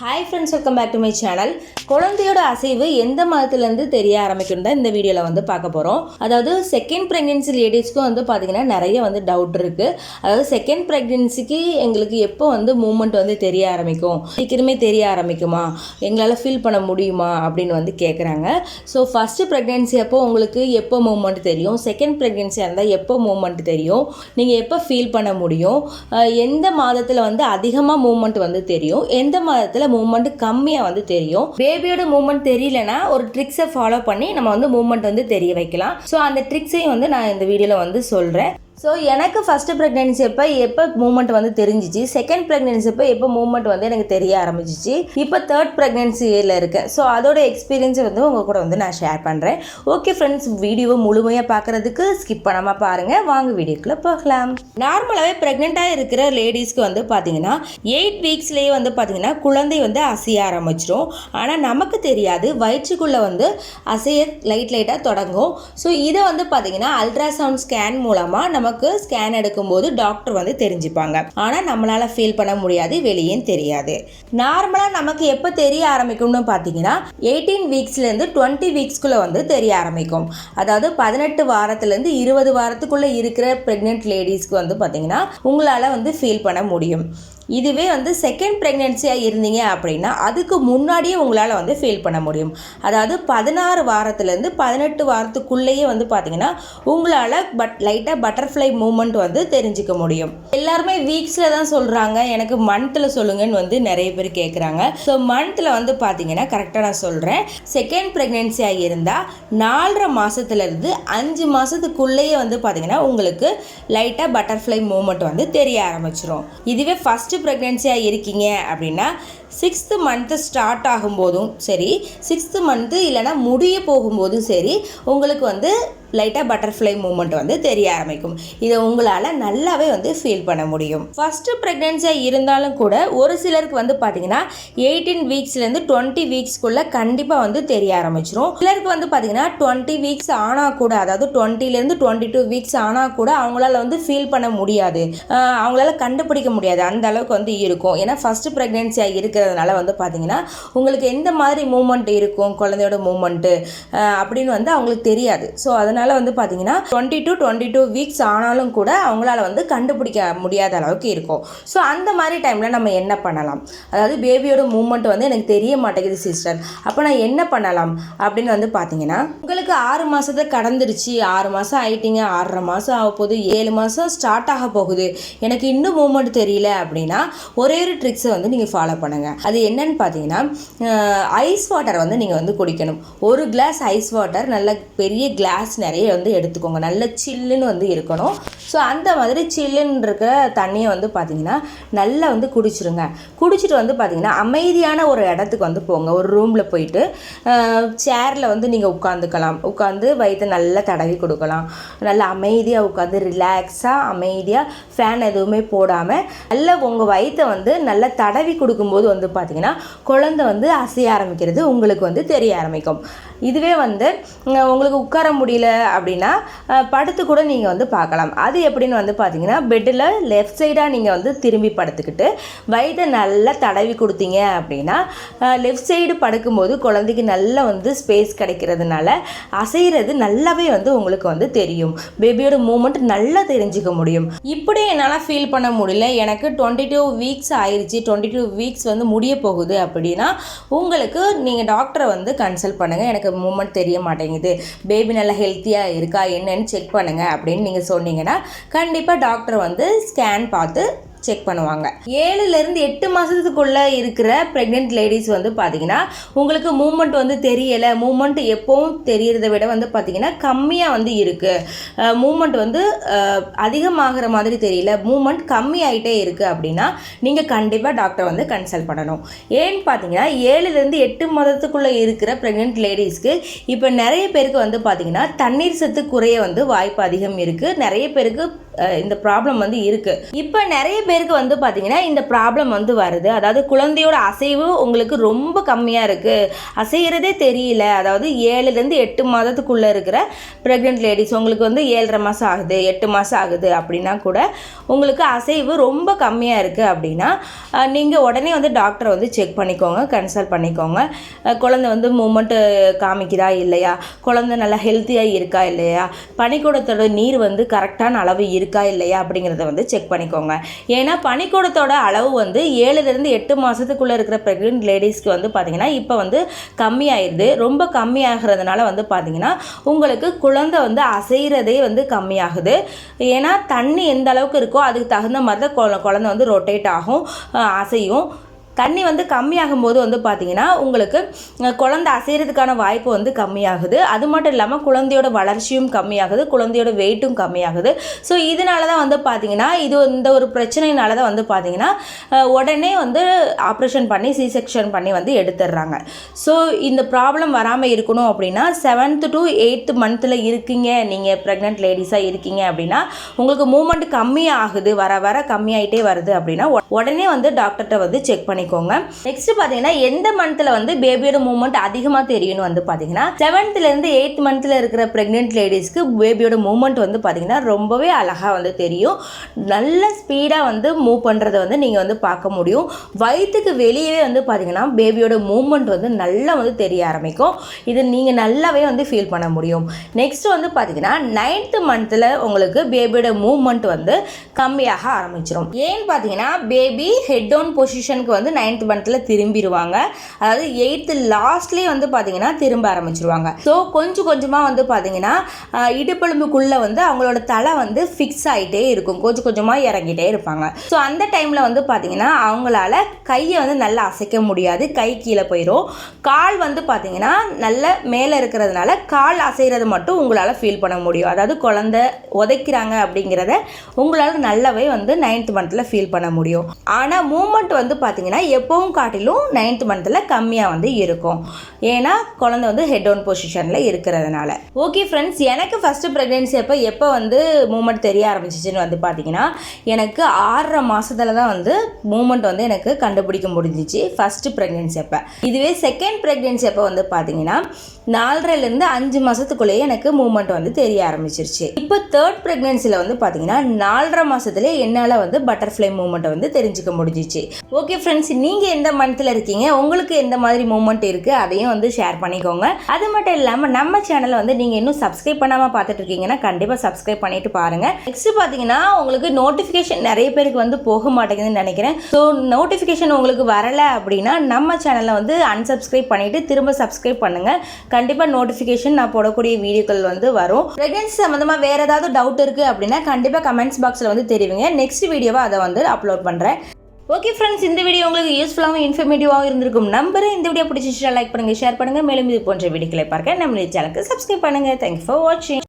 Hi friends welcome back to my channel குழந்தையோட அசைவு எந்த மாதத்துலேருந்து தெரிய ஆரம்பிக்கும் தான் இந்த வீடியோவில் வந்து பார்க்க போகிறோம் அதாவது செகண்ட் ப்ரெக்னென்சி லேடிஸ்க்கும் வந்து பார்த்திங்கன்னா நிறைய வந்து டவுட் இருக்குது அதாவது செகண்ட் ப்ரெக்னென்சிக்கு எங்களுக்கு எப்போ வந்து மூமெண்ட் வந்து தெரிய ஆரம்பிக்கும்? சீக்கிரமே தெரிய ஆரம்பிக்குமா? எங்களால் ஃபீல் பண்ண முடியுமா? அப்படின்னு வந்து கேட்குறாங்க ஸோ ஃபஸ்ட்டு ப்ரெக்னென்சி அப்போ உங்களுக்கு எப்போ மூமெண்ட் தெரியும்? செகண்ட் ப்ரெக்னென்சியாக இருந்தால் எப்போ மூமெண்ட் தெரியும்? நீங்கள் எப்போ ஃபீல் பண்ண முடியும்? எந்த மாதத்தில் வந்து அதிகமாக மூமெண்ட் வந்து தெரியும்? எந்த மாதத்தில் மூமெண்ட் கம்மியாக வந்து தெரியும். பேபியோட மூமெண்ட் தெரியலனா ஒரு ட்ரிக்ஸை ஃபாலோ பண்ணி நம்ம வந்து மூமெண்ட் வந்து தெரிய வைக்கலாம். ஸோ அந்த ட்ரிக்ஸையும் வந்து நான் இந்த வீடியோவில் வந்து சொல்கிறேன் ஸோ எனக்கு ஃபஸ்ட்டு ப்ரெக்னென்சி அப்போ எப்போ மூமெண்ட் வந்து தெரிஞ்சிச்சு? செகண்ட் ப்ரெக்னென்சி அப்போ எப்போ மூமெண்ட் வந்து எனக்கு தெரிய ஆரம்பிச்சிச்சு? இப்போ தேர்ட் ப்ரெக்னென்சியில் இருக்கேன் ஸோ அதோட எக்ஸ்பீரியன்ஸை வந்து உங்கள் கூட வந்து நான் ஷேர் பண்ணுறேன் ஓகே ஃப்ரெண்ட்ஸ் வீடியோவை முழுமையாக பார்க்குறதுக்கு ஸ்கிப் பண்ணாமல் பாருங்கள் வாங்க வீடியோக்குள்ளே போகலாம். நார்மலாகவே ப்ரெக்னெண்ட்டாக இருக்கிற லேடிஸ்க்கு வந்து பார்த்தீங்கன்னா எயிட் வீக்ஸ்லேயே வந்து பார்த்தீங்கன்னா குழந்தை வந்து அசைய ஆரம்பிச்சிடும் ஆனால் நமக்கு தெரியாது. வயிற்றுக்குள்ளே வந்து அசைய லைட் லைட்டாக தொடங்கும். ஸோ இதை வந்து பார்த்தீங்கன்னா அல்ட்ராசவுண்ட் ஸ்கேன் மூலமாக நம்ம நமக்கு ஸ்கேன் எடுக்கும்போது டாக்டர் வந்து தெரிஞ்சுப்பாங்க. ஆனால் நம்மளால் ஃபீல் பண்ண முடியாது வெளியே தெரியாது. நார்மலாக நமக்கு எப்போ தெரிய ஆரம்பிக்கும்னு பார்த்தீங்கன்னா எயிட்டீன் வீக்ஸ்லேருந்து டுவெண்ட்டி வீக்ஸ்க்குள்ளே வந்து தெரிய ஆரம்பிக்கும். அதாவது பதினெட்டு வாரத்துலேருந்து இருபது வாரத்துக்குள்ளே இருக்கிற ப்ரெக்னென்ட் லேடிஸ்க்கு வந்து பார்த்தீங்கன்னா உங்களால் வந்து ஃபீல் பண்ண முடியும். இதுவே வந்து செகண்ட் ப்ரெக்னென்சியாக இருந்தீங்க அப்படின்னா அதுக்கு முன்னாடியே உங்களால் வந்து ஃபீல் பண்ண முடியும். அதாவது பதினாறு வாரத்துலேருந்து பதினெட்டு வாரத்துக்குள்ளேயே வந்து பார்த்தீங்கன்னா உங்களால் பட் லைட்டாக பட்டர்ஃப்ளை மூமெண்ட் வந்து தெரிஞ்சுக்க முடியும். எல்லாருமே வீக்ஸில் தான் சொல்கிறாங்க எனக்கு மந்த்தில் சொல்லுங்கன்னு வந்து நிறைய பேர் கேட்குறாங்க ஸோ மந்த்தில் வந்து பார்த்தீங்கன்னா கரெக்டாக நான் சொல்கிறேன் செகண்ட் ப்ரெக்னென்சியாக இருந்தால் நாலரை மாதத்துலேருந்து அஞ்சு மாதத்துக்குள்ளேயே வந்து பார்த்தீங்கன்னா உங்களுக்கு லைட்டாக பட்டர்ஃப்ளை மூமெண்ட் வந்து தெரிய ஆரம்பிச்சிடும் இதுவே ஃபஸ்ட்டு ப்ரெக்னென்சியாக இருக்கீங்க அப்படின்னா சிக்ஸ்த்து மந்த்து ஸ்டார்ட் ஆகும்போதும் சரி சிக்ஸ்த்து மந்த்து இல்லைனா முடிய போகும்போதும் சரி உங்களுக்கு வந்து லைட்டாக பட்டர்ஃப்ளை மூமெண்ட் வந்து தெரிய ஆரம்பிக்கும். இதை உங்களால் நல்லாவே வந்து ஃபீல் பண்ண முடியும். ஃபஸ்ட்டு ப்ரெக்னென்சியாக இருந்தாலும் கூட ஒரு சிலருக்கு வந்து பார்த்தீங்கன்னா எயிட்டீன் வீக்ஸ்லேருந்து டுவெண்ட்டி வீக்ஸ்க்குள்ளே கண்டிப்பாக வந்து தெரிய ஆரம்பிச்சிரும். சிலருக்கு வந்து பார்த்தீங்கன்னா டுவெண்ட்டி வீக்ஸ் ஆனால் கூட அதாவது டுவெண்ட்டிலேருந்து டுவெண்ட்டி டூ வீக்ஸ் ஆனால் கூட அவங்களால வந்து ஃபீல் பண்ண முடியாது. அவங்களால கண்டுபிடிக்க முடியாது. அந்த அளவுக்கு வந்து இருக்கும். ஏன்னா ஃபஸ்ட்டு ப்ரெக்னென்சியாக இருக்கிறதுனால வந்து பார்த்தீங்கன்னா உங்களுக்கு எந்த மாதிரி மூமெண்ட் இருக்கும் குழந்தையோட மூமெண்ட்டு அப்படின்னு வந்து அவங்களுக்கு தெரியாது. ஸோ அதனால் வந்து பார்த்தீங்கன்னா twenty two twenty two weeks ஆனாலும் கூட அவங்களால வந்து கண்டுபிடிக்க முடியாத அளவுக்கு இருக்கும். ஸோ அந்த மாதிரி டைமில் நம்ம என்ன பண்ணலாம்? அதாவது பேபியோட மூமெண்ட் வந்து எனக்கு தெரிய மாட்டேங்குது சிஸ்டர் அப்போ நான் என்ன பண்ணலாம்? அப்படின்னு வந்து பார்த்தீங்கன்னா உங்களுக்கு ஆறு மாதத்தை கடந்துருச்சு ஆறு மாதம் ஆயிட்டீங்க ஆறரை மாதம் ஆக போகுது ஏழு மாதம் ஸ்டார்ட் ஆக போகுது. எனக்கு இன்னும் மூமெண்ட் தெரியல அப்படின்னா ஒரே ஒரு ட்ரிக்ஸை வந்து நீங்கள் ஃபாலோ பண்ணுங்கள் அது என்னன்னு பார்த்தீங்கன்னா ஐஸ் வாட்டர் வந்து நீங்கள் வந்து குடிக்கணும். ஒரு கிளாஸ் ஐஸ் வாட்டர் நல்ல பெரிய கிளாஸ் நிறைய வந்து எடுத்துக்கோங்க. நல்ல சில்லுன்னு வந்து இருக்கணும். ஸோ அந்த மாதிரி சில்லுன்னு இருக்கிற தண்ணியை வந்து பார்த்தீங்கன்னா நல்லா வந்து குடிச்சிருங்க. குடிச்சிட்டு வந்து பார்த்தீங்கன்னா அமைதியான ஒரு இடத்துக்கு வந்து போங்க. ஒரு ரூமில் போயிட்டு சேரில் வந்து நீங்கள் உட்காந்துக்கலாம் உட்காந்து வயிற்று நல்லா தடவி கொடுக்கலாம். நல்லா அமைதியாக உட்காந்து ரிலாக்ஸாக அமைதியாக ஃபேன் எதுவுமே போடாமல் நல்லா உங்கள் வயிற்றை வந்து நல்லா தடவி கொடுக்கும்போது வந்து பார்த்தீங்கன்னா குழந்தை வந்து அசைய ஆரம்பிக்கிறது உங்களுக்கு வந்து தெரிய ஆரம்பிக்கும். இதுவே வந்து உங்களுக்கு உட்கார முடியல அப்படின்னா படுத்து கூட நீங்கள் வந்து பார்க்கலாம். அது எப்படின்னு வந்து பார்த்தீங்கன்னா பெட்டில் லெஃப்ட் சைடாக நீங்கள் வந்து திரும்பி படுத்துக்கிட்டு வயதை நல்லா தடவி கொடுத்தீங்க அப்படின்னா லெஃப்ட் சைடு படுக்கும்போது குழந்தைக்கு நல்லா வந்து ஸ்பேஸ் கிடைக்கிறதுனால அசைகிறது நல்லாவே வந்து உங்களுக்கு வந்து தெரியும். பேபியோட மூமெண்ட் நல்லா தெரிஞ்சுக்க முடியும். இப்படி என்னால் ஃபீல் பண்ண முடியல. எனக்கு டுவெண்ட்டி டூ வீக்ஸ் ஆயிடுச்சு டுவெண்ட்டி டூ வீக்ஸ் வந்து முடிய போகுது அப்படின்னா உங்களுக்கு நீங்கள் டாக்டரை வந்து கன்சல்ட் பண்ணுங்கள் எனக்கு மூமெண்ட் தெரிய மாட்டேங்குது. பேபி நல்லா ஹெல்த்தியாக இருக்கா என்னன்னு செக் பண்ணுங்கள் அப்படின்னு நீங்கள் சொன்னீங்கன்னா கண்டிப்பாக டாக்டர் வந்து ஸ்கேன் பார்த்து செக் பண்ணுவாங்க. ஏழுலேருந்து எட்டு மாதத்துக்குள்ளே இருக்கிற ப்ரெக்னென்ட் லேடிஸ் வந்து பார்த்தீங்கன்னா உங்களுக்கு மூமெண்ட் வந்து தெரியலை. மூமெண்ட் எப்போவும் தெரியறதை விட வந்து பார்த்தீங்கன்னா கம்மியாக வந்து இருக்குது மூமெண்ட் வந்து அதிகமாகிற மாதிரி தெரியல. மூமெண்ட் கம்மி ஆகிட்டே இருக்குது அப்படின்னா நீங்கள் கண்டிப்பாக டாக்டரை வந்து கன்சல்ட் பண்ணணும். ஏன்னு பார்த்தீங்கன்னா ஏழுலேருந்து எட்டு மாதத்துக்குள்ளே இருக்கிற ப்ரெக்னென்ட் லேடிஸ்க்கு இப்போ நிறைய பேருக்கு வந்து பார்த்தீங்கன்னா தண்ணீர் சத்து குறைய வந்து வாய்ப்பு அதிகம் இருக்குது நிறைய பேருக்கு இந்த ப்ராப்ளம் வந்து இருக்குது இப்போ நிறைய பேருக்கு வந்து பார்த்தீங்கன்னா இந்த ப்ராப்ளம் வந்து வருது. அதாவது குழந்தையோட அசைவு உங்களுக்கு ரொம்ப கம்மியாக இருக்குது அசைகிறதே தெரியல. அதாவது ஏழுலேருந்து எட்டு மாதத்துக்குள்ளே இருக்கிற ப்ரெக்னென்ட் லேடிஸ் உங்களுக்கு வந்து ஏழரை மாதம் ஆகுது எட்டு மாதம் ஆகுது அப்படின்னா கூட உங்களுக்கு அசைவு ரொம்ப கம்மியாக இருக்குது அப்படின்னா நீங்கள் உடனே வந்து டாக்டரை வந்து செக் பண்ணிக்கோங்க கன்சல்ட் பண்ணிக்கோங்க. குழந்தை வந்து மூமெண்ட்டு காமிக்குதா இல்லையா? குழந்தை நல்லா ஹெல்த்தியாக இருக்கா இல்லையா? பனிக்கூடத்தோட நீர் வந்து கரெக்டான அளவு இருக்கு இருக்கா இல்லையா அப்படிங்கிறத வந்து செக் பண்ணிக்கோங்க. ஏன்னா பனிக்கூடத்தோட அளவு வந்து ஏழுலேருந்து எட்டு மாதத்துக்குள்ளே இருக்கிற ப்ரெக்னென்ட் லேடிஸ்க்கு வந்து பார்த்திங்கன்னா இப்போ வந்து கம்மியாயிருது. ரொம்ப கம்மியாகிறதுனால வந்து பார்த்திங்கன்னா உங்களுக்கு குழந்தை வந்து அசைகிறதே வந்து கம்மியாகுது. ஏன்னா தண்ணி எந்த அளவுக்கு இருக்கோ அதுக்கு தகுந்த மாதிரி தான் குழந்தை வந்து ரொட்டேட் ஆகும் அசையும். தண்ணி வந்து கம்மியாகும் போது வந்து பார்த்திங்கன்னா உங்களுக்கு குழந்தை அசைகிறதுக்கான வாய்ப்பு வந்து கம்மியாகுது. அது மட்டும் இல்லாமல் குழந்தையோட வளர்ச்சியும் கம்மியாகுது. குழந்தையோட வெயிட்டும் கம்மியாகுது. ஸோ இதனால தான் வந்து பார்த்தீங்கன்னா இது இந்த ஒரு பிரச்சனையினால தான் வந்து பார்த்திங்கன்னா உடனே வந்து ஆப்ரேஷன் பண்ணி சி செக்ஷன் பண்ணி வந்து எடுத்துடுறாங்க. ஸோ இந்த ப்ராப்ளம் வராமல் இருக்கணும் அப்படின்னா செவன்த் டு எயித்து மந்த்தில் இருக்கீங்க. நீங்கள் ப்ரெக்னென்ட் லேடிஸாக இருக்கீங்க அப்படின்னா உங்களுக்கு மூமெண்ட் கம்மியாகுது. வர வர கம்மியாயிட்டே வருது அப்படின்னா உடனே வந்து டாக்டர்கிட்ட வந்து செக் பண்ணிக்கோங்க. நெக்ஸ்ட் பார்த்தீங்கன்னா எந்த மந்த்தில் வந்து பேபியோட மூமெண்ட் அதிகமாக தெரியும்னு வந்து பார்த்தீங்கன்னா செவன்த்லேருந்து எயித் மந்த்தில் இருக்கிற ப்ரெக்னென்ட் லேடிஸ்க்கு பேபியோட மூமெண்ட் வந்து பார்த்தீங்கன்னா ரொம்பவே அழகாக வந்து தெரியும். நல்ல ஸ்பீடாக வந்து மூவ் பண்ணுறதை வந்து நீங்கள் வந்து பார்க்க முடியும். வயிற்றுக்கு வெளியவே வந்து பார்த்தீங்கன்னா பேபியோட மூவ்மெண்ட் வந்து நல்லா வந்து தெரிய ஆரம்பிக்கும். இது நீங்கள் நல்லாவே வந்து ஃபீல் பண்ண முடியும். நெக்ஸ்ட் வந்து பார்த்தீங்கன்னா நைன்த்து மந்த்தில் உங்களுக்கு பேபியோட மூவ்மெண்ட் வந்து கம்மியாக ஆரம்பிச்சிடும் ஏன்னு பார்த்தீங்கன்னா பேபி ஹெட் டவுன் பொசிஷனுக்கு வந்து நைன்த் மந்த்தில் திரும்பிடுவாங்க அதாவது எயித்து லாஸ்ட்லேயே வந்து பார்த்தீங்கன்னா திரும்ப ஆரம்பிச்சிருவாங்க. ஸோ கொஞ்சம் கொஞ்சமாக வந்து பார்த்தீங்கன்னா இடுப்பெலும்புக்குள்ளே வந்து அவங்களோட தலை வந்து ஃபிக்ஸ் ஆகிட்டே இருக்கும். கொஞ்சம் கொஞ்சமாக இறங்கிட்டே இருப்பாங்க. ஸோ அந்த டைமில் வந்து பார்த்தீங்கன்னா அவங்களால கையை வந்து நல்லா அசைக்க முடியாது. கை கீழே போயிடும் கால் வந்து பார்த்தீங்கன்னா நல்ல மேலே இருக்கிறதுனால கால் அசைகிறது மட்டும் உங்களால் ஃபீல் பண்ண முடியும். அதாவது குழந்தை உதைக்கிறாங்க அப்படிங்கிறத உங்களால் நல்லாவே வந்து நைன்த் மந்தில் ஃபீல் பண்ண முடியும். ஆனால் மூமெண்ட் வந்து பார்த்தீங்கன்னா எப்போவும் காட்டிலும் நைன்த் மந்தில் கம்மியாக வந்து இருக்கும். ஏன்னா குழந்தை வந்து ஹெட் டவுன் பொசிஷனில் இருக்கிறதுனால. ஓகே ஃப்ரெண்ட்ஸ் எனக்கு ஃபஸ்ட்டு ப்ரெக்னென்சி அப்போ எப்போ வந்து மூமெண்ட் தெரிய ஆரம்பிச்சிச்சுன்னு வந்து பார்த்தீங்கன்னா எனக்கு ஆறரை மாதத்தில் தான் வந்து மூமெண்ட் வந்து எனக்கு கண்டுபிடிக்க முடிஞ்சிச்சு ஃபஸ்ட்டு ப்ரெக்னென்சி அப்போ. இதுவே செகண்ட் ப்ரெக்னென்சி அப்போ வந்து பார்த்தீங்கன்னா நாலரைலேருந்து அஞ்சு மாதத்துக்குள்ளேயே எனக்கு மூமெண்ட் வந்து தெரிய ஆரம்பிச்சிருச்சு. இப்போ தேர்ட் ப்ரெக்னென்சியில் வந்து பார்த்தீங்கன்னா நாலரை மாதத்துலேயே என்னால் வந்து பட்டர்ஃப்ளை மூமெண்ட்டை வந்து தெரிஞ்சுக்க முடிஞ்சிச்சு. ஓகே ஃப்ரெண்ட்ஸ் நீங்கள் எந்த மந்த்தில் இருக்கீங்க? உங்களுக்கு எந்த மாதிரி மூமெண்ட் இருக்குது அதையும் வந்து ஷேர் பண்ணிக்கோங்க. அது மட்டும் இல்லாமல் நம்ம சேனலை வந்து நீங்கள் இன்னும் சப்ஸ்கிரைப் பண்ணாமல் பார்த்துட்டு இருக்கீங்கன்னா கண்டிப்பாக சப்ஸ்கிரைப் பண்ணிட்டு பாருங்கள் நெக்ஸ்ட் பார்த்தீங்கன்னா உங்களுக்கு நோட்டிஃபிகேஷன் நிறைய பேருக்கு வந்து போக மாட்டேங்குதுன்னு நினைக்கிறேன். ஸோ நோட்டிஃபிகேஷன் உங்களுக்கு வரலை அப்படின்னா நம்ம சேனலை வந்து அன்சப்ஸ்கிரைப் பண்ணிவிட்டு திரும்ப சப்ஸ்கிரைப் பண்ணுங்கள் கண்டிப்பாக நோட்டிஃபிகேஷன் நான் போடக்கூடிய வீடியோக்கள் வந்து வரும். ப்ரெக்னன்சி சம்மந்தமாக வேறு ஏதாவது டவுட் இருக்குது அப்படின்னா கண்டிப்பாக கமெண்ட்ஸ் பாக்ஸில் வந்து தெரிவிங்க. நெக்ஸ்ட் வீடியோவாக அதை வந்து அப்லோட் பண்ணுறேன் ஓகே ஃப்ரெண்ட்ஸ் இந்த வீடியோ உங்களுக்கு யூஸ்ஃபுல்லாகவும் இன்ஃபர்மேட்டிவாகவும் இருந்திருக்கும். நம்புறேன். இந்த வீடியோ பிடிச்சிச்சுன்னா லைக் பண்ணுங்கள் ஷேர் பண்ணுங்கள் மேலும் இது போன்ற வீடியோக்களை பார்க்க நம்ம சேனலுக்கு சப்ஸ்கிரைப் பண்ணுங்கள் தேங்க்யூ ஃபார் வாட்சிங்